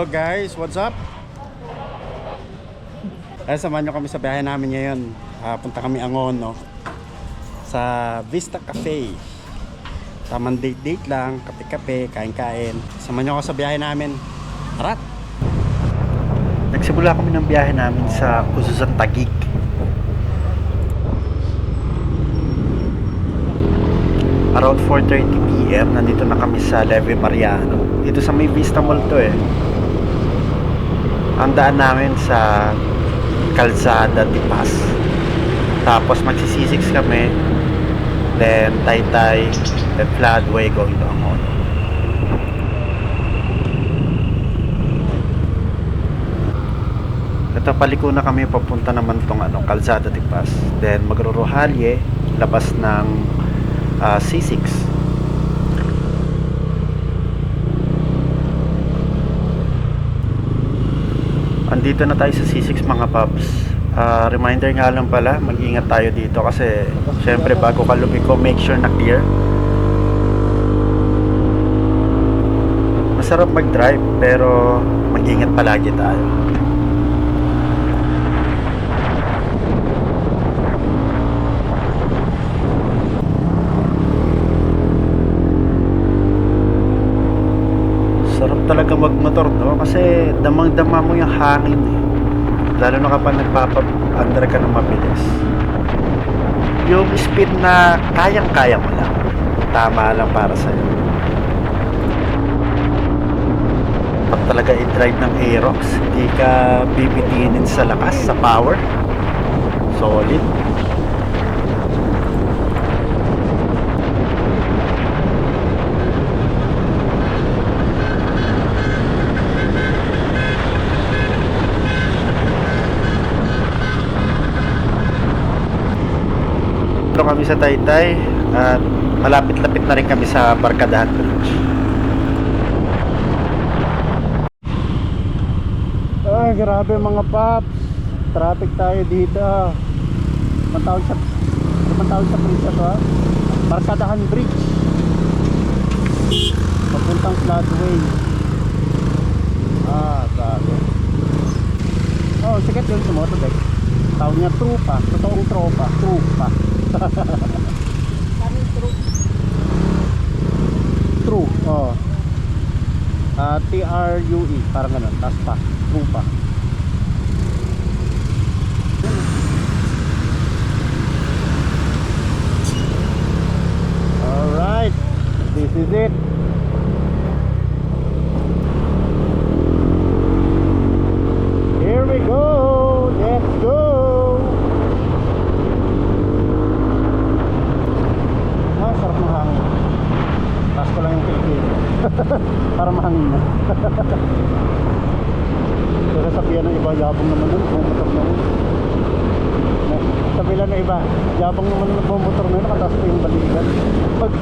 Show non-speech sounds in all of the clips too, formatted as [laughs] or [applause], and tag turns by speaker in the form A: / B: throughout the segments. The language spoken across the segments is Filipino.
A: Hello guys, what's up? Ay, samahan nyo kami sa biyahe namin ngayon. Ah, punta kami Angono sa Vista Cafe. Tamang date-date lang, kape-kape, kain-kain. Samahan nyo ako sa biyahe namin. Harat!
B: Nagsimula kami ng biyahe namin sa Ususan Tagig. Around 4.30pm, nandito na kami sa Leve Mariano. Dito sa may Vista Mall to eh. Ang daan namin sa Calzada de Paz. Tapos magsisisix kami. Then Taytay, then Floodway going to Angono. Ito paliko na kami papunta naman tong ano, Calzada de Paz. Then magruruhalye labas ng ah, C6. Andito na tayo sa C6 mga paps. Ah, reminder nga lang pala, mag-ingat tayo dito kasi syempre bago ka lumiko, make sure na clear. Masarap mag-drive pero mag-ingat palagi tayo. Sarap talaga magmotor no kasi damang-dama mo yung hangin eh. Lalo na kapag nagpapa-under ka ng mabilis. Yung speed na kayang-kaya mo lang. Tama lang para sa'yo. Pag talaga i-drive ng Aerox, hindi ka bibitinin sa lakas, sa power. Solid. Sa Taytay at malapit-lapit na rin kami sa Barkadahan Bridge.
A: Ay, grabe mga paps. Traffic tayo dito. Ang tawag sa ang tawag sa bridge na to ha? Barkadahan Bridge. Papuntang Floodway. Ah, grabe. Oh, sikat yun sa motorbike. Tawag niya trupa. Totoong tropa. Trupa. True. Oh. Ah, T-R-U-E. Parang ganun. Tapos pa. Trupa. Alright. This is it. Here we go. Let's go. Ah, sarap ng hangin. Taas ko lang yung kilikili. Para mahangin na. Pero sabihan ng iba, yabang naman nun, bumotor na nun. Sabi lang ng iba, yabang naman nun, bumotor na nun, nakataas pa yung balikan. Pag...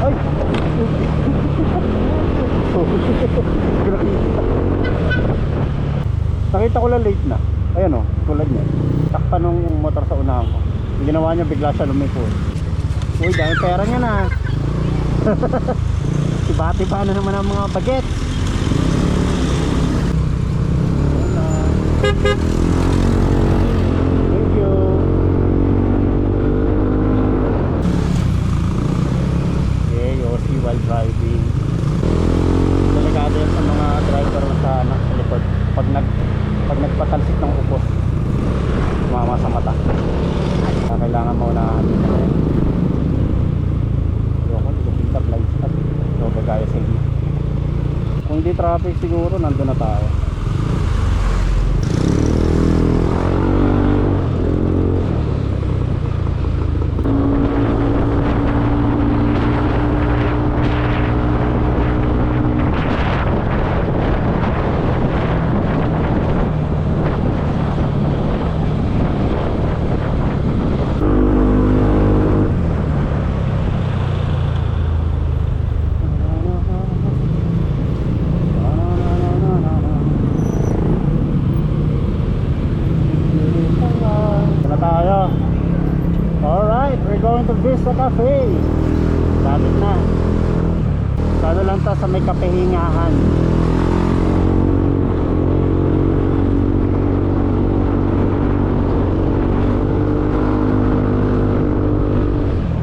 A: Ay! [laughs] Nakita ko lang late na. Ayan o, tulad niya. Takpan nung motor sa unahan ko. Ginawa niya, bigla siya lumiko. Uy, dami pera niya na. [laughs] Tiba-tiba na naman ang mga bagets. Thank you. Okay, Yossi while driving. Delikado yan sa mga driver na sa, na, sa likod. Pag, nag, pag nagpatalsik ng upos, tumama sa mata. Kaya kailangan mo na ano yan. Ayoko, hindi ko pick up lights at ito gagaya sa inyo. Kung hindi traffic siguro, nandun na tayo. na tayo. Alright, we're going to Vista Cafe. Lapit na. Ano lang to sa may kapehingahan.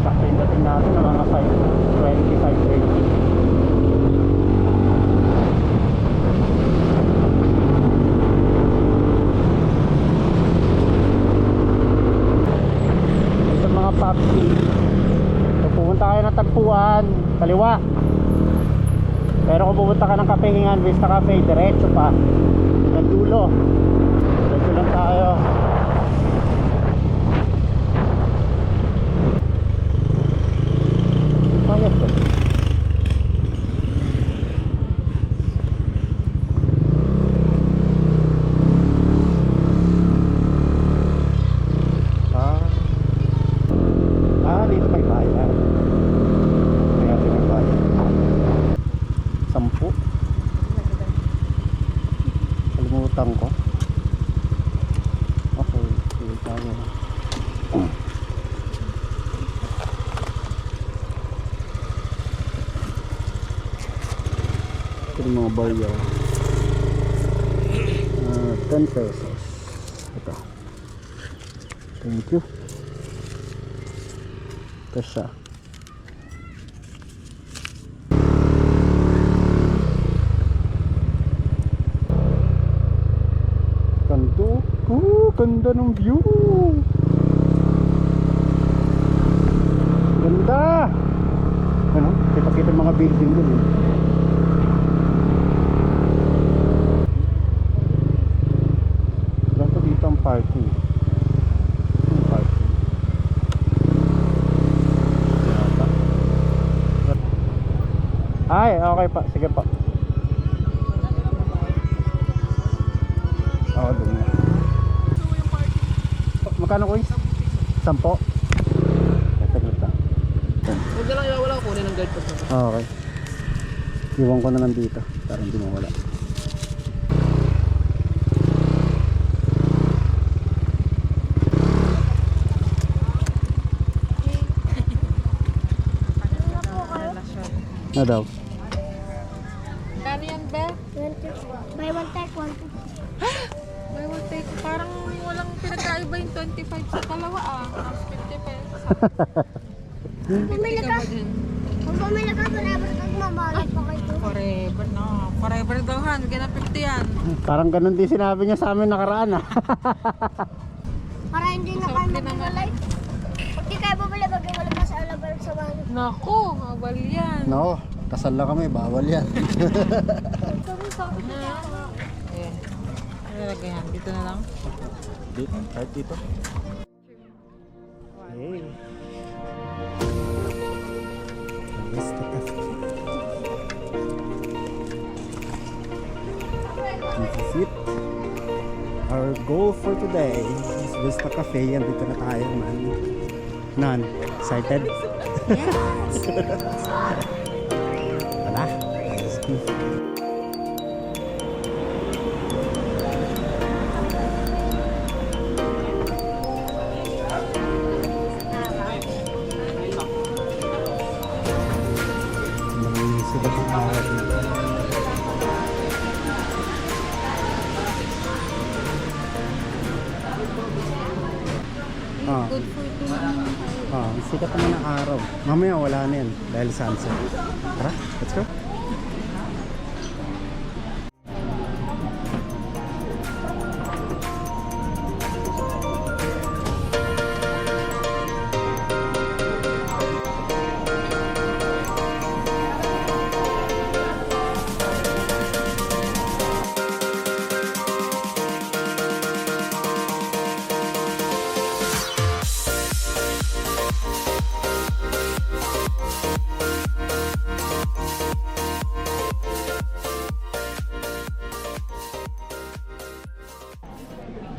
A: Sakto yung dating natin, mga 25 30. Ito mga papi. So, pupunta kayo ng tagpuan, kaliwa. Pero kung pupunta ka ng Kapehingan, Vista Cafe, diretso pa. Ng dulo. Diretso lang tayo. Payat ba? Ah. Ah, dito may bayan. Kaya dito may bayan. Sampu. Kalimutan ko. Okay, sige tayo. Ito baryaw. Ah, 10 pesos. Ito. Thank you. Ito siya. Ganda. Oh, ganda ng view. Ganda. Ano? Kita-kita yung mga building dun. Eh. Magkano ko Sampo? Ito kita.
C: Huwag na lang iwawala ko kunin ng guide pass na to.
A: Okay. Iwan ko na lang dito para hindi mawala. Na daw?
D: Kano yan, Be?
E: 20. Buy one take one. [gasps]
D: May one take. Parang walang pinagkaiba yung 25 sa dalawa ah. Tapos 50 pesos. [laughs]
E: Bumili ka. Kung bumili ka, forever ka mabalag pa kayo.
D: Forever, no. Forever daw, han. Ng 50 yan.
A: Parang ganun din sinabi niya sa amin nakaraan ah. [laughs]
E: Para hindi na kayo maglalay. Pag di kayo bumili, mag-iwala ka sa alabar sa bahay.
D: Naku, mabal yan.
A: no, kasal lang kami, bawal yan.
E: Sabi, sabi ko
D: Na. Ayan. Ano lagay yan? Dito na lang.
A: Dito, kahit dito. Hey. Vista Cafe. This is it. Our goal for today is Vista Cafe. Yan, dito na tayo, man. Nan, excited? Yes! [laughs] Tara, let's go. Ah,
D: Good for two.
A: ah, sikat naman ng araw. Mamaya wala na yan dahil sunset. Tara, let's go.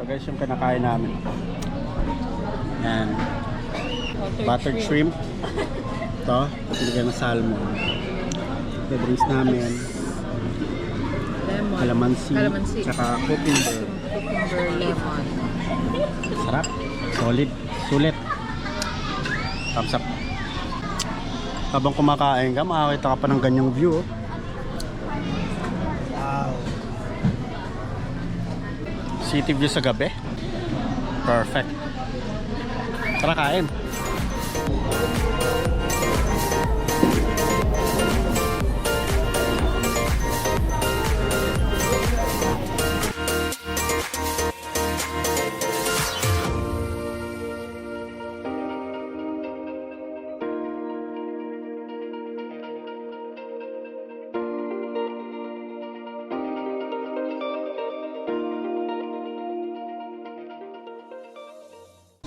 A: Ito guys yung kinakain namin. Yan. Buttered shrimp. Ito, pinigyan ng salmon. Ito drinks namin.
D: Lemon.
A: Calamansi.
D: Calamansi.
A: Tsaka cucumber.
D: Cucumber lemon.
A: Sarap. Solid. Sulit. Thumbs up. Habang kumakain ka, makakita ka pa ng ganyang view. oh. City view sa gabi. Perfect. Tara kain.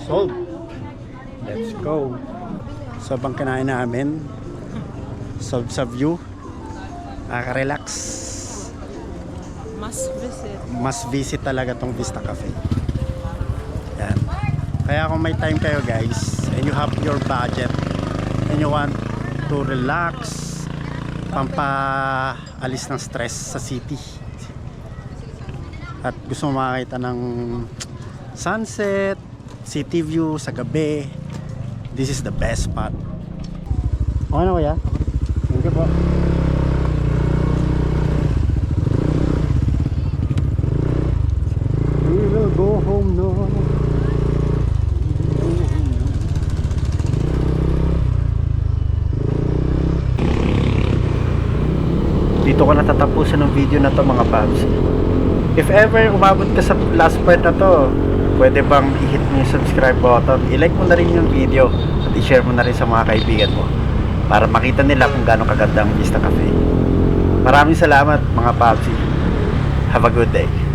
A: Sold. Let's go. So, bang kinain namin, sa, sa view, nakaka-relax.
D: Mas visit.
A: Mas visit talaga tong Vista Cafe. Yan. Kaya kung may time kayo guys, and you have your budget, and you want to relax, pampaalis ng stress sa city. At gusto mo makakita ng sunset, city view sa gabi, this is the best spot. Okay na kuya? Thank you po. We will go home now.
B: Dito ko natatapusan ng video na to mga paps. If ever umabot ka sa last part na to, pwede bang i-hit mo yung subscribe button, i-like mo na rin yung video at i-share mo na rin sa mga kaibigan mo para makita nila kung gaano kaganda ang Vista Cafe. Maraming salamat mga paps. Have a good day.